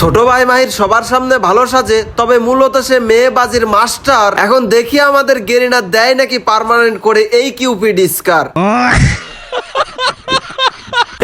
ছোট ভাই মাহির সবার সামনে ভালো সাজে, তবে মূলত সে মেয়ে বাজির মাস্টার। এখন দেখি আমাদের গেরিনা দেয় নাকি পারমানেন্ট করে এই কিউপি স্কার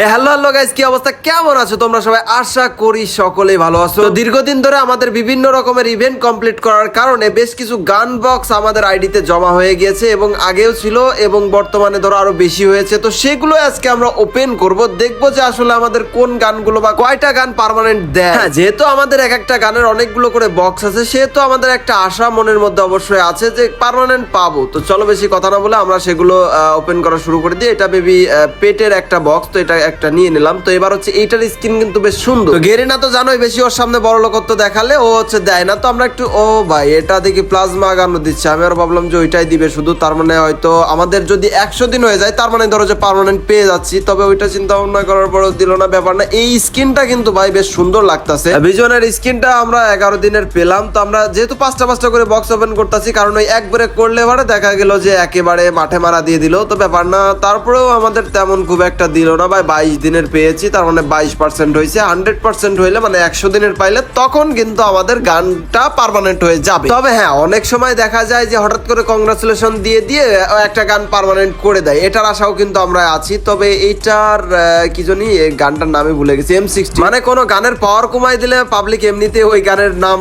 হ্যালো হ্যালো গাইস কি অবস্থা? কেমন আছো? তোমরা সবাই আশা করি সকলেই ভালো আছো। দীর্ঘদিন ধরে আমাদের বিভিন্ন রকমের ইভেন্ট কমপ্লিট করার কারণে বেশ কিছু গান বক্স আমাদের আইডিতে জমা হয়ে গিয়েছে এবং আগেও ছিল এবং বর্তমানে ধরো আরও বেশি হয়েছে। তো সেগুলো আজকে আমরা ওপেন করব। দেখব যে আসলে আমাদের কোন গানগুলো বা কয়টা গান পার্মানেন্ট দেয়। হ্যাঁ যেহেতু আমাদের এক একটা গানের অনেকগুলো করে বক্স আছে, সেহেতু আমাদের একটা আশা মনের মধ্যে অবশ্যই আছে যে পার্মানেন্ট পাবো। তো চলো বেশি কথা না বলে আমরা সেগুলো ওপেন করা শুরু করে দিই। এটা বেবি পেটের একটা বক্স তো এটা একটা নিয়ে নিলাম। তো এবার হচ্ছে এইটার স্কিন কিন্তু বেশ সুন্দর। গেরিনা তো জানোই বেশি ওর সামনে বড় লোকত্ব দেখালে, ও হচ্ছে দেয় না। তো আমরা একটু, ও ভাই, এটা দেখি প্লাজমা গানো দিচ্ছে। আমি আর ভাবলাম যে ওইটাই দিবে শুধু, তার মানে হয়তো আমাদের যদি একশো দিন হয়ে যায়, তার মানে ধরো যে পার্মানেন্ট পেয়ে যাচ্ছি। তবে ওইটা চিন্তা ভাবনা করার পরেও দিল না, ব্যাপার না। এই স্কিনটা কিন্তু ভাই বেশ সুন্দর লাগতাছে। ভিজনের স্কিনটা আমরা এগারো দিনের পেলাম। তো আমরা যেহেতু পাঁচটা পাঁচটা করে বক্স ওপেন করতেছি, কারণ ওই একবারে করলে এবারে দেখা গেল যে একেবারে মাঠে মারা দিয়ে দিল। তো ব্যাপার না, তারপরেও আমাদের তেমন খুব একটা দিল না। ভাই বাইশ দিনের পেয়েছি, তার মানে বাইশ পার্সেন্ট হয়েছে। হান্ড্রেড পার্সেন্ট হইলে মানে একশো দিনের পাইলে তখন কিন্তু আমাদের গানটা পারমানেন্ট হয়ে যাবে। তবে হ্যাঁ অনেক সময় দেখা যায় যে হঠাৎ করে কংগ্রাচুলেশন দিয়ে দিয়ে একটা গান পারমানেন্ট করে দেয়। এটার আশাও কিন্তু আমরা আছি। তবে এইটার কি জানি গানটার নামে ভুলে গেছি এম সিক্সটি মানে কোনো গানের পাওয়ার কমাই দিলে পাবলিক এমনিতে ওই গানের নাম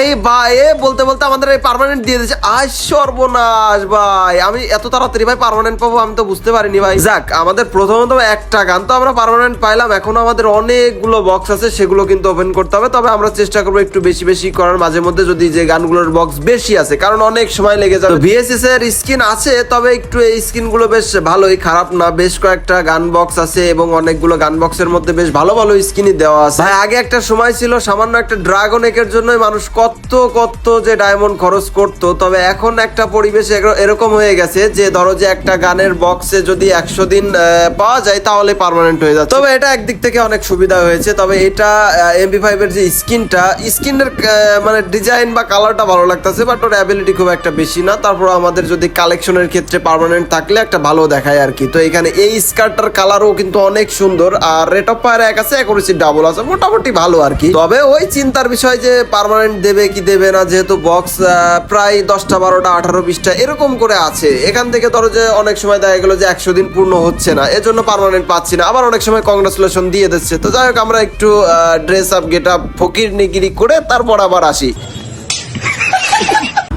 এই বা, এ বলতে বলতে আমাদের এই পারমানেন্ট দিয়ে দিয়েছে। আজ সর্বনাশ ভাই, আমি এত তাড়াতাড়ি ভাই পারমানেন্ট পাবো আমি তো বুঝতে পারিনি ভাই। যাক, আমাদের প্রথমত একটা গান তো আমরা পার্মানেন্ট পাইলাম। এখন আমাদের অনেকগুলো বক্স আছে সেগুলো কিন্তু ওপেন করতে হবে। তবে আমরা চেষ্টা করব একটু বেশি বেশি করার। মাঝে মধ্যে যদি যে গানগুলোর বক্স বেশি আছে কারণ অনেক সময় লেগে যাবে। ভিএসএস এর স্কিন আছে তবে একটু এই স্কিনগুলো বেশ ভালোই খারাপ না। বেশ কয়েকটা গান বক্স আছে এবং অনেকগুলো গান বক্সের মধ্যে বেশ ভালো ভালো স্কিনই দেওয়া আছে। ভাই আগে একটা সময় ছিল সামান্য একটা ড্রাগন একের জন্যই মানুষ কত কত যে ডায়মন্ড খরচ করতো তবে এখন একটা পরিবেশ এরকম হয়ে গেছে যে ধরো যে একটা গানের বক্সে যদি একশো দিন পাওয়া যায় তাহলে পার্মানেন্ট হয়ে যাচ্ছে। তবে এটা একদিক থেকে অনেক সুবিধা হয়েছে, তবে এটা এমবি ফাইভ এর যে স্কিনটা, স্কিনের মানে ডিজাইন বা কালারটা ভালো লাগতেছে বাট ওর অ্যাবিলিটি খুব একটা বেশি না। তারপর আমাদের যদি কালেকশনের ক্ষেত্রে পার্মানেন্ট থাকলে একটা ভালো দেখায় আর কি। তো এখানে এই স্কার্টটার কালারও কিন্তু অনেক সুন্দর, আর রেট অফ ফায়ার এক আছে একুরেসি ডাবল আছে, মোটামুটি ভালো আর কি। তবে ওই চিন্তার বিষয় যে পার্মানেন্ট দেবে কি দেবে না, যেহেতু বক্স প্রায় দশটা, বারোটা, আঠারো, বিশটা, এরকম করে আছে। এখান থেকে ধরো যে অনেক সময় দেখা গেলো যে একশো দিন পূর্ণ হচ্ছে না, এজন্য পার্মানেন্ট পাচ্ছি না। আবার অনেক সময় কংগ্রেচুলেশন দিয়ে দিচ্ছে। তো যাই হোক, আমরা একটু ড্রেস আপ গেট আপ ফকির নিগিরি করে তারপর আবার আসি।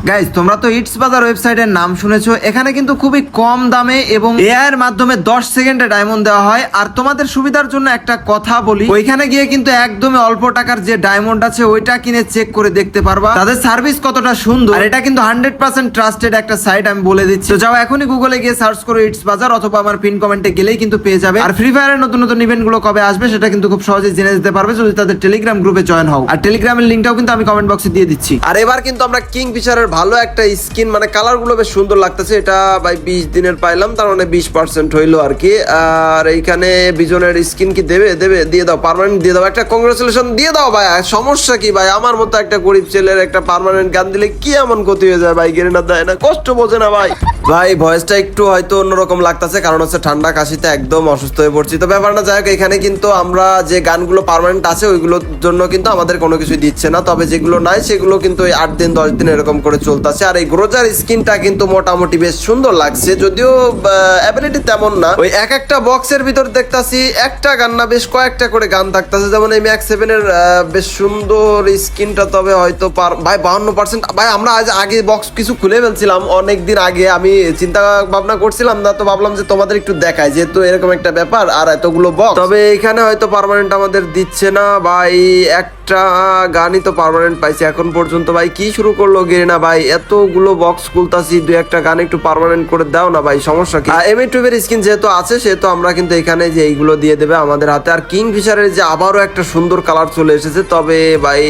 গাইজ তোমরা তো ইটস বাজার ওয়েবসাইটের নাম শুনেছো। এখানে কিন্তু খুবই কম দামে এবং এআই এর মাধ্যমে 10 সেকেন্ডে ডায়মন্ড দেওয়া হয়। আর তোমাদের সুবিধার জন্য একটা কথা বলি, ওইখানে গিয়ে কিন্তু একদমই অল্প টাকার যে ডায়মন্ড আছে, ওইটা কিনে চেক করে দেখতে পারবা। তাদের সার্ভিস কতটা সুন্দর, আর এটা কিন্তু হান্ড্রেড পার্সেন্ট ট্রাস্টেড একটা সাইট আমি বলে দিচ্ছি। তো যাও এখনই গুগলে গিয়ে সার্চ করো ইটস বাজার অথবা আমার পিন কমেন্টে গেলেই কিন্তু পেয়ে যাবে। আর ফ্রি ফায়ারের নতুন নতুন ইভেন্টগুলো কবে আসবে, সেটা কিন্তু খুব সহজে জেনে যেতে পারবে যদি তাদের টেলিগ্রাম গ্রুপে জয়েন হও। আর টেলিগ্রামের লিঙ্কটাও কিন্তু আমি কমেন্ট বক্সে দিয়ে দিচ্ছি। আর এবার কিন্তু আমরা কিং ফিশারের ভালো একটা স্কিন মানে কালারগুলো বেশ সুন্দর লাগতেছে। এটা ভাই বিশ দিনের পাইলাম, তার মানে বিশ পার্সেন্ট হইল আর কি। আর এইখানে বিজনের স্কিন কি দেবে? দেবে, দিয়ে দাও পারমানেন্ট দিয়ে দাও। একটা কংগ্রেচুলেশন দিয়ে দাও ভাই সমস্যা কি ভাই? আমার মতো একটা গরিব ছেলের একটা পার্মানেন্ট গান দিলে কি এমন ক্ষতি হয়ে যায় ভাই? গেরে না দেয় না, কষ্ট বোঝে না ভাই। ভাই ভয়েসটা একটু হয়তো অন্যরকম লাগতেছে, কারণ হচ্ছে ঠান্ডা কাশিতে একদম অসুস্থ হয়ে পড়ছি। তো ব্যাপার না, যাই হোক, এখানে কিন্তু আমরা যে গানগুলো পার্মানেন্ট আছে, ওইগুলোর জন্য কিন্তু আমাদের কোনো কিছু দিচ্ছে না। তবে যেগুলো নাই, সেগুলো কিন্তু আট দিন, দশ দিন এরকম করে চলতেছে। আর এই গ্রোজার স্কিনটা কিন্তু মোটামুটি বেশ সুন্দর লাগছে, যদিও অ্যাবিলিটি তেমন না। ওই এক একটা বক্সের ভিতর দেখতাছি, একটা গান না বেশ কয়েকটা করে গান থাকতেছে। যেমন এই ম্যাক্স সেভেনের বেশ সুন্দর স্কিনটা তবে হয়তো ভাই, বাহান্ন পার্সেন্ট ভাই, আমরা আজ আগে বক্স কিছু খুলে ফেলছিলাম, অনেক দিন আগে। আমি চিন্তা ভাবনা করছিলাম না, তো ভাবলাম যে তোমাদের একটু দেখাই, যেহেতু এরকম একটা ব্যাপার, আর এতগুলো বক্স তবে এখানে হয়তো পার্মানেন্ট আমাদের দিচ্ছে না, ভাই একটা গানই তো পারমানেন্ট পাইছি। এখন পর্যন্ত ভাই কি শুরু করল গেরিনা ভাই? এতগুলো বক্স খুলতাছি দু একটা গান একটু পারমানেন্ট করে দাও না ভাই, সমস্যা কি? এম টুবের স্কিন যেহেতু আছে, সেহেতু আমরা কিন্তু এখানে যে এইগুলো দিয়ে দেবে আমাদের হাতে। আর কিং ফিশারের যে আবারও একটা সুন্দর কালার চলে এসেছে, তবে ভাই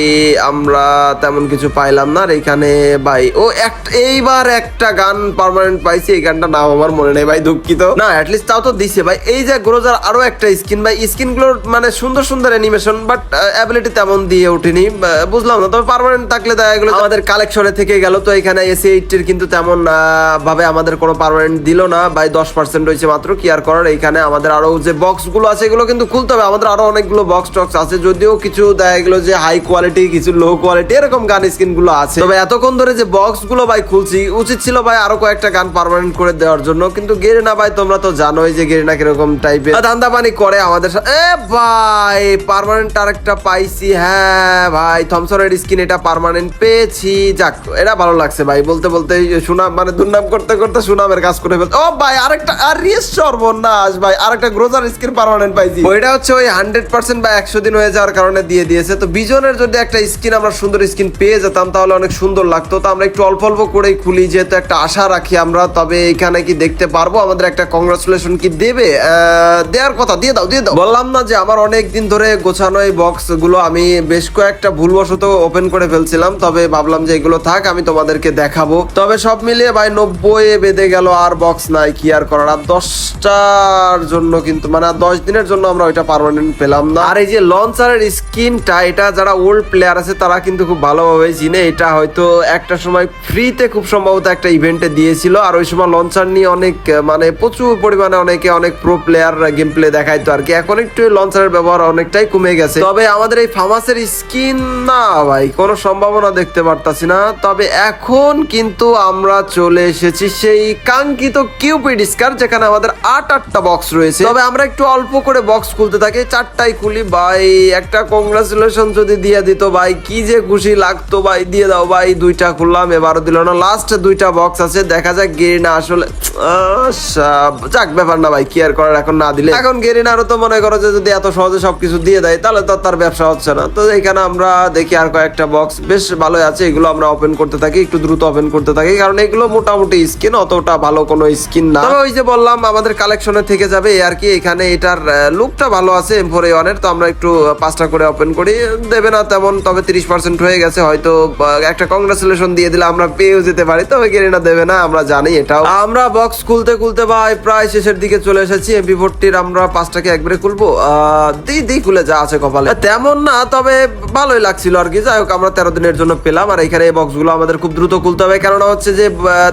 আমরা তেমন কিছু পাইলাম না। আর এখানে ভাই, ও এক, এইবার একটা গান পারমানেন্ট পাইছি, এই গানটা নাম আমার মনে নেই ভাই, দুঃখিত। না অ্যাটলিস্ট তাও তো দিছে ভাই। এই যে গ্রোজার আরও একটা স্কিন ভাই স্কিনগুলোর মানে সুন্দর সুন্দর অ্যানিমেশন বাট অ্যাবিলিটি তেমন দিয়ে উঠিনি। বুঝলাম না, তবে পারমানেন্ট থাকলে দেখা গেলো আমাদের কালেকশনে থেকে গেল। তো এখানে এসি এইটের কিন্তু তেমন ভাবে আমাদের কোনো পারমানেন্ট দিল না। বাই দশ পার্সেন্ট রয়েছে মাত্র, কি আর করার? এইখানে আমাদের আরও যে বক্সগুলো আছে, এগুলো কিন্তু খুলতে হবে। আমাদের আরও অনেকগুলো বক্স টক্স আছে, যদিও কিছু দেখা গেলো যে হাই কোয়ালিটি কিছু লো কোয়ালিটি এরকম গান স্কিনগুলো আছে। তবে এতক্ষণ ধরে যে বক্সগুলো ভাই খুলছি, উচিত ছিল ভাই আরও কয়েকটা গান পার্মানেন্ট করে দেওয়ার জন্য। কিন্তু গেরিনা ভাই, তোমরা তো জানোই যে গেরিনা কীরকম টাইপের ধান্দা পানি করে আমাদের সাথে এ ভাই পার্মানেন্ট আরেকটা পাইছি হ্যাঁ। ভাই থমসনের স্কিন এটা পার্মানেন্ট পেয়েছি। যাক এটা ভালো লাগছে ভাই। বলতে বলতে সুনাম মানে দুর্নাম করতে করতে সুনামের কাজ করে ফেলতে ও ভাই আরেকটা আর সর্বনাশ ভাই আরেকটা গ্রোজার স্কিন পার্মানেন্ট পাইছি। ওইটা হচ্ছে ওই হান্ড্রেড পার্সেন্ট বা একশো দিন হয়ে যাওয়ার কারণে দিয়ে দিয়েছে। তো বিজনের যদি একটা স্কিন আমরা সুন্দর স্কিন পেয়ে যেতাম তাহলে অনেক সুন্দর লাগতো। তো আমরা একটু অল্প অল্প করেই খুলি যেহেতু একটা আশা রাখি আমরা। তবে এখানে কি দেখতে পারব? আমাদের একটা কংগ্রাচুলেশন কি দেবে? দেওয়ার কথা দিয়ে দাও দিয়ে দাও। বললাম না যে আমার অনেক দিন ধরে গোছানো এই বক্সগুলো আমি বেশ কয়েকটা ভুলবশত ওপেন করে ফেলছিলাম, তবে ভাবলাম যে এগুলো থাক, আমি তোমাদেরকে দেখাবো। তবে সব মিলিয়ে ভাই নব্বই বেঁধে গেল আর বক্স নাই, কি আর করার? আর দশটার জন্য কিন্তু মানে আর দশ দিনের জন্য আমরা ওইটা পারমানেন্ট পেলাম না। আর এই যে লঞ্চারের স্কিনটা এটা যারা ওল্ড প্লেয়ার আছে, তারা কিন্তু খুব ভালোভাবে চিনে। এটা হয়তো একটা সময় ফ্রিতে খুব সম্ভবত একটা ইভেন্টে দিয়েছিল। আর ওই সময় লঞ্চার নিয়ে অনেক মানে প্রচুর পরিমাণে অনেকে অনেক প্রো প্লেয়ার গেম প্লে দেখাইতো আর কি। এখন একটু লঞ্চারের ব্যবহার অনেকটাই কমে গেছে। তবে আমাদের এই ফার্মাসের স্কিন না ভাই কোনো সম্ভাবনা দেখতে পারতাছি না। তবে এখন কিন্তু আমরা চলে এসেছি সেই কাঙ্ক্ষিত কিউপিড স্কার যেখানে আমাদের আট আটটা বক্স রয়েছে। তবে আমরা একটু অল্প করে বক্স খুলতে থাকি চারটাই খুলি। ভাই একটা কংগ্রাচুলেশন যদি দিয়ে দিত ভাই কি যে খুশি লাগতো ভাই দিয়ে দাও ভাই দুইটা খুললাম এবারও দিল না। লাস্ট দুইটা বক্স আছে দেখা যাক গেরিনা আসলে আচ্ছা, যাক ব্যাপার না ভাই কি আর করার এখন না দিলে। এখন গেরিনারও তো মনে করো যে যদি এত সহজে সবকিছু দিয়ে দেয় তাহলে তো তার ব্যবসা হচ্ছে না। তো এখানে আমরা দেখি আর কয়েকটা বক্স বেশ ভালোই আছে, এগুলো আমরা ওপেন করতে থাকি, একটু দ্রুত ওপেন করতে থাকি, কারণ এগুলো মোটামুটি স্কিন অতটা ভালো কোনো স্কিন না। ওই যে বললাম, আমাদের কালেকশনে থেকে যাবে আর কি, এখানে এটার লুকটা ভালো আছে এম ফোর ওয়ানের তো আমরা একটু পাঁচটা করে ওপেন করি। দেবে না তেমন, তবে তিরিশ পার্সেন্ট হয়ে গেছে, হয়তো একটা কংগ্রেচুলেশন দিয়ে দিলে আমরা পেয়েও যেতে পারি, তবে গেরিনা দেবে না, আমরা জানি এটাও। আমরা বক্স খুলতে খুলতে ভাই, প্রায় শেষের দিকে চলে এসেছি এমপি ফোরটির আমরা পাঁচটাকে একবারে খুলবো। দিই খুলে যা আছে কপালে। তেমন না, তবে ভালোই লাগছিল আর কি। যাই হোক, আমরা তেরো দিনের জন্য পেলাম আর এখানে এই বক্সগুলো আমাদের খুব দ্রুত খুলতে হবে। কেননা হচ্ছে যে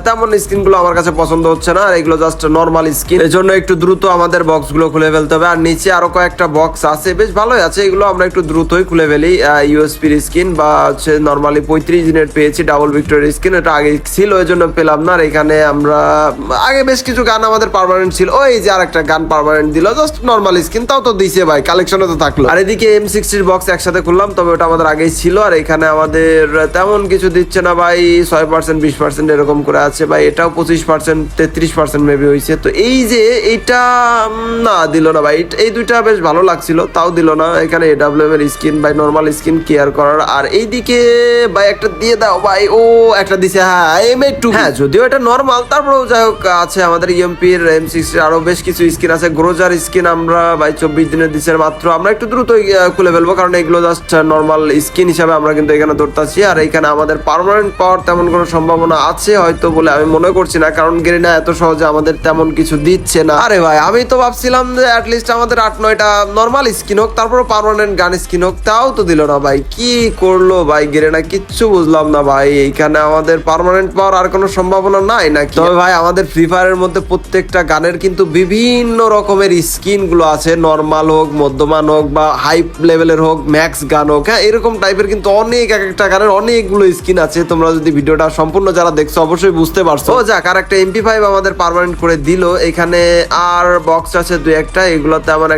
তেমন স্কিনগুলো আমার কাছে পছন্দ হচ্ছে না আর এগুলো জাস্ট নর্মাল স্কিন এর জন্য একটু দ্রুত আমাদের বক্সগুলো খুলে ফেলতে হবে। আর নিচে আরও কয়েকটা বক্স আছে। বেশ ভালোই আছে। এগুলো আমরা একটু দ্রুতই খুলে ফেলি। ইউএসপির স্কিন বা হচ্ছে নর্মালি পঁয়ত্রিশ দিনের পেয়েছি ডাবল ভিক্টোরিয়ার স্কিন এটা আগে ছিল ওই জন্য পেলাম না। আর এখানে আমরা, আগে বেশ কিছু গান আমাদের পারমানেন্ট ছিল। ওই যে আর একটা গান পার্মানেন্ট দিল। জাস্ট নর্মাল স্কিন তাও তো দিছে ভাই। কালেকশনে তো থাকল। আর এদিকে এম সিক্সটির বক্স একসাথে খুললাম তবে ওটা আমাদের আগেই ছিল, আর এখানে আমাদের তেমন কিছু দিচ্ছে না ভাই, ছয় পার্সেন্ট বিশ পার্সেন্ট এরকম করে আছে ভাই, এটাও পঁচিশ পার্সেন্ট তেত্রিশ পার্সেন্ট মেবি হয়েছে তো এই যে এইটা না, দিল না ভাই, এই দুইটা বেশ ভালো লাগছিল, তাও দিল না। এখানে এডাব্লিউ এর স্কিন ভাই নর্মাল স্কিন কেয়ার করার। আর এইদিকে, ভাই, একটা দিয়ে দাও ভাই, ও, একটা দিছে হ্যাঁ এম এ টু হ্যাঁ যদিও এটা নর্মাল তারপরেও যাই হোক, আছে আমাদের ইএমপির এম সিক্সটি আরও বেশ কিছু স্কিন আছে। গ্রোজার স্কিন আমরা, ভাই, চব্বিশ দিনের দিচ্ছে মাত্র। আমরা একটু দ্রুত খুলে ফেলব, কারণ এগুলো জাস্ট নর্মাল স্কিন হিসাবে আমরা কিন্তু এখানে ধরতাছি আর এখানে আমাদের পার্মানেন্ট পাওয়ার তেমন কোনো সম্ভাবনা আছে হয়তো বলে আমি মনে করছি না, কারণ গেরিনা এত সহজে আমাদের তেমন কিছু দিচ্ছে না। আরে ভাই, আমি তো ভাবছিলাম যে অ্যাটলিস্ট আমাদের আট, নয়টা নর্মাল স্কিন হোক তারপর পার্মানেন্ট গান স্কিন হোক, তাও তো দিল না ভাই। কি করল ভাই গেরিনা কিচ্ছু বুঝলাম না ভাই। এইখানে আমাদের পার্মানেন্ট পাওয়ার আর কোনো সম্ভাবনা নাই নাকি? তবে ভাই, আমাদের ফ্রি ফায়ারের মধ্যে প্রত্যেকটা গানের কিন্তু বিভিন্ন রকমের স্কিনগুলো আছে। নর্মাল হোক, মধ্যমান হোক বা হাই লেভেলের হোক ম্যাক্স গান হোক হ্যাঁ এরকম টাইপের কিন্তু অনেক এক একটা গানের অনেকগুলো স্কিন আছে। তোমরা যদি ভিডিওটা সম্পূর্ণ যারা দেখছ, অবশ্যই বুঝতে পারছ। যাক, আর একটা এমপি ফাইভ আমাদের পার্মানেন্ট করে দিল। এখানে আর বক্স আছে দুই একটা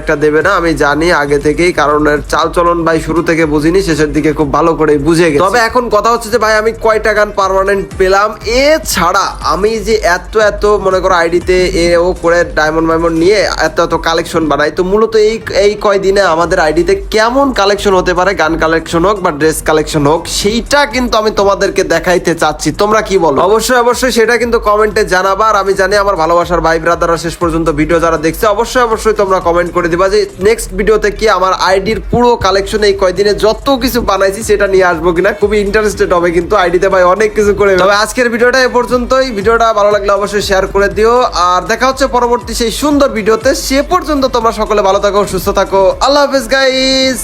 একটা দেবে না, আমি জানি, আগে থেকেই, কারণ এর চাল ভাই শুরু থেকে বুঝিনি, শেষের দিকে খুব ভালো করে বুঝে গেছি। তবে এখন কথা হচ্ছে যে, ভাই, আমি কয়টা গান পার্মানেন্ট পেলাম? এছাড়া আমি যে এত এত, মনে করো, আইডিতে এ ও করে ডায়মন্ড মাইমন্ড নিয়ে এত এত কালেকশন বানাই, তো মূলত এই এই কয়দিনে আমাদের আইডিতে কেমন কালেকশন হতে পারে গান কালেকশন হোক বা ড্রেস কালেকশন হোক সেইটা কিন্তু আমি তোমাদেরকে দেখাইতে চাচ্ছি। তোমরা কি বলো? অবশ্যই অবশ্যই সেটা কিন্তু কমেন্টে জানাবা। আর আমি জানি আমার ভালোবাসার ভাই ব্রাদাররা শেষ পর্যন্ত ভিডিও যারা দেখছে অবশ্যই অবশ্যই তোমরা কমেন্ট করে দিবা যে নেক্সট ভিডিওতে কি আমার আইডির পুরো কালেকশন এই কয়দিনে যত কিছু বানাইছি সেটা নিয়ে আসব কিনা? খুবই ইন্টারেস্টেড হবে কিন্তু আইডিতে ভাই অনেক কিছু করে তবে আজকের ভিডিওটা এ পর্যন্তই। ভিডিওটা ভালো লাগলে অবশ্যই শেয়ার করে দিও। আর দেখা হচ্ছে পরবর্তী সেই সুন্দর ভিডিওতে সে পর্যন্ত তোমরা সকলে ভালো থাকো সুস্থ থাকো। আল্লাহ হাফেজ গাইস